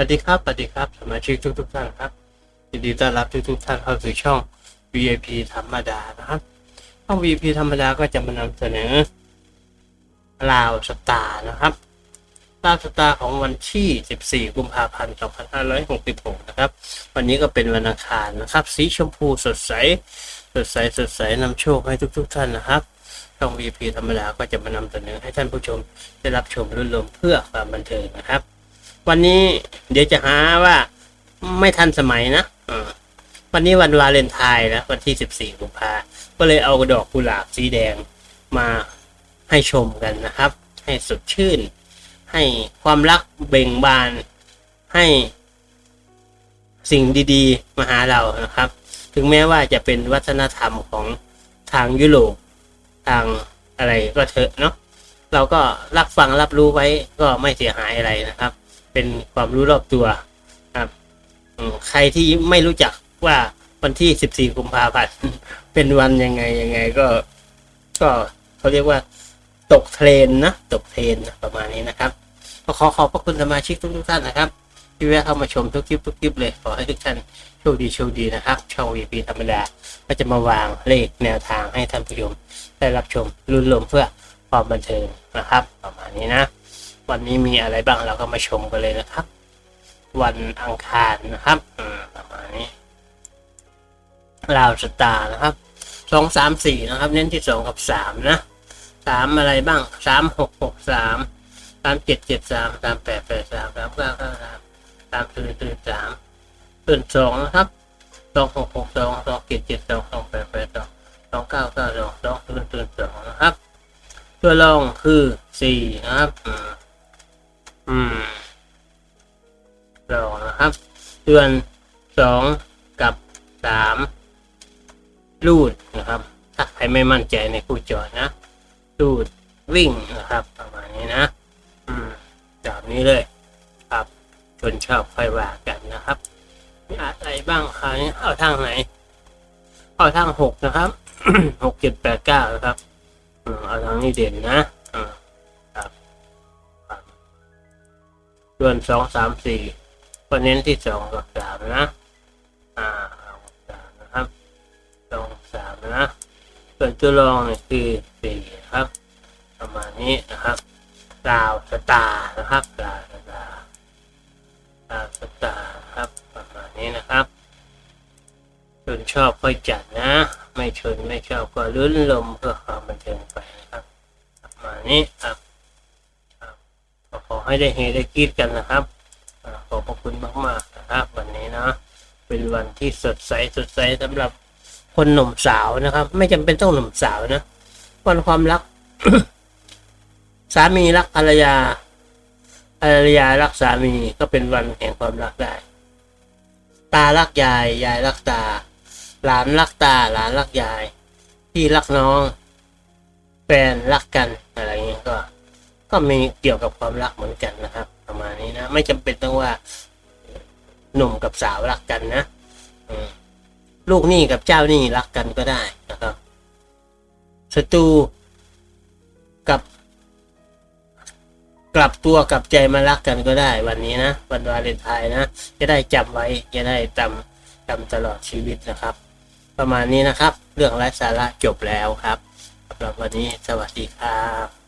วัสดีครับ สวัสดีครับ สมาชิกทุกทุกท่านครับ ยินดีต้อนรับทุกทุกท่านเข้าสู่ช่อง VIP ธรรมดานะครับ ช่อง VIP ธรรมดาก็จะมานำเสนอลาวสตาร์นะครับลาวสตาร์ของวันที่ 14 กุมภาพันธ์ 2566 นะครับ วันนี้ก็เป็นวันอังคารนะครับ สีชมพูสดใส สดใส สดใสนำโชคให้ทุกๆท่านนะครับช่อง VIP ธรรมดาก็จะมานำเสนอให้ท่านผู้ชมได้รับชมรุ่นลมเพื่อความบันเทิงนะครับ วันนี้เดี๋ยวจะหาว่าไม่ทันสมัยนะวันนี้วันวาเลนไทน์นะวันที่ 14กุมภาก็เลยเอาดอกกุหลาบสีแดงมาให้ชมกันนะครับ ให้สดชื่น ให้ความรักเบ่งบาน ให้สิ่งดีๆ มาหาเรานะครับ ถึงแม้ว่าจะเป็นวัฒนธรรมของทางยุโรปทางอะไรก็เถอะเนาะ เราก็รับฟังรับรู้ไว้ก็ไม่เสียหายอะไรนะครับ เป็นความรู้รอบตัวครับใครที่ไม่รู้จักว่าวันที่ 14 กุมภาพันธ์เป็นวันยังไงยังไงก็ ก็เขาเรียกว่าตกเทรนนะตกเทรนประมาณนี้นะครับก็ขอขอบพระคุณสมาชิกทุกท่านนะครับที่แวะเข้ามาชมทุกคลิปทุกคลิปเลยขอให้ทุกท่านโชคดีโชคดีนะครับ ช่อง VP ธรรมดาก็จะมาวางเลขแนวทางให้ท่านผู้ชมได้รับชมรุ่นลมเพื่อ ความบันเทิงนะครับ ประมาณนี้นะ วันนี้มีอะไรบ้างเราก็มาชมกันเลยนะครับ วันอังคารนะครับประมาณนี้ลาวสตาร์นะครับสองสามสี่นะครับ เน้นที่สองกับสามนะสามอะไรบ้างสามหกหกสามสามเจ็ดเจ็ดสามสามแปดแปดสามสามเก้าเก้าสามสามตื่นตื่นสามตื่นสองนะครับสองหกหกสองสองเจ็ดเจ็ดสองสองแปดแปดสองสองเก้าเก้าสองสองศูนย์ศูนย์สองนะครับ ตัวรองคือสี่นะครับอืมอืมรองนะครับ ส่วนสองกับสามรูดนะครับ ถ้าใครไม่มั่นใจในผู้จอดนะรูดวิ่งนะครับ ประมาณนี้นะ อืมแบบนี้เลยครับชนชอบค่อยว่ากันนะครับมีอะไรบ้างคราวนี้เอาทางไหน เอาทางหกนะครับหกเจ็ดแปดเก้านะครับ เอาทางนี้เด่นนะครับส่วนสองสามสี่ก็เน้นที่สองกับสามนะ อ่าเอาสามนะครับสองสามนะ ส่วนตัวรองเนี่ยคือสี่ครับ ประมาณนี้นะครับดาวสตาร์นะครับดาวสตาร์ตามสตาร์ครับประมาณนี้นะครับชนชอบค่อยจัดนะ ไม่ชนไม่ชอบก็ลุ้นลมเนี้ครับขอให้ได้เฮได้กรีดกันนะครับอ่าขอบพระคุณมากๆนะครับ วันนี้นะ เป็นวันที่สดใสสดใสสำหรับคนหนุ่มสาวนะครับ ไม่จำเป็นต้องหนุ่มสาวนะวันความรัก สามีรักภรรยาภรรยารักสามีก็เป็นวันแห่งความรักได้ ตารักยายยายรักตา หลานรักตา หลานรักยาย พี่รักน้อง แฟนรักกันอะไร ก็ ก็มีเกี่ยวกับความรักเหมือนกันนะครับ ประมาณนี้นะ ไม่จำเป็นต้องว่าหนุ่มกับสาวรักกันนะลูกหนี้กับเจ้าหนี้รักกันก็ได้นะครับศัตรูกับกลับตัวกลับใจมารักกันก็ได้วันนี้นะวันวาเลนไทน์นะ จะได้จำไว้จะได้จำจำตลอดชีวิตนะครับ ประมาณนี้นะครับ เรื่องไร้สาระจบแล้วครับสำหรับวันนี้สวัสดีครับ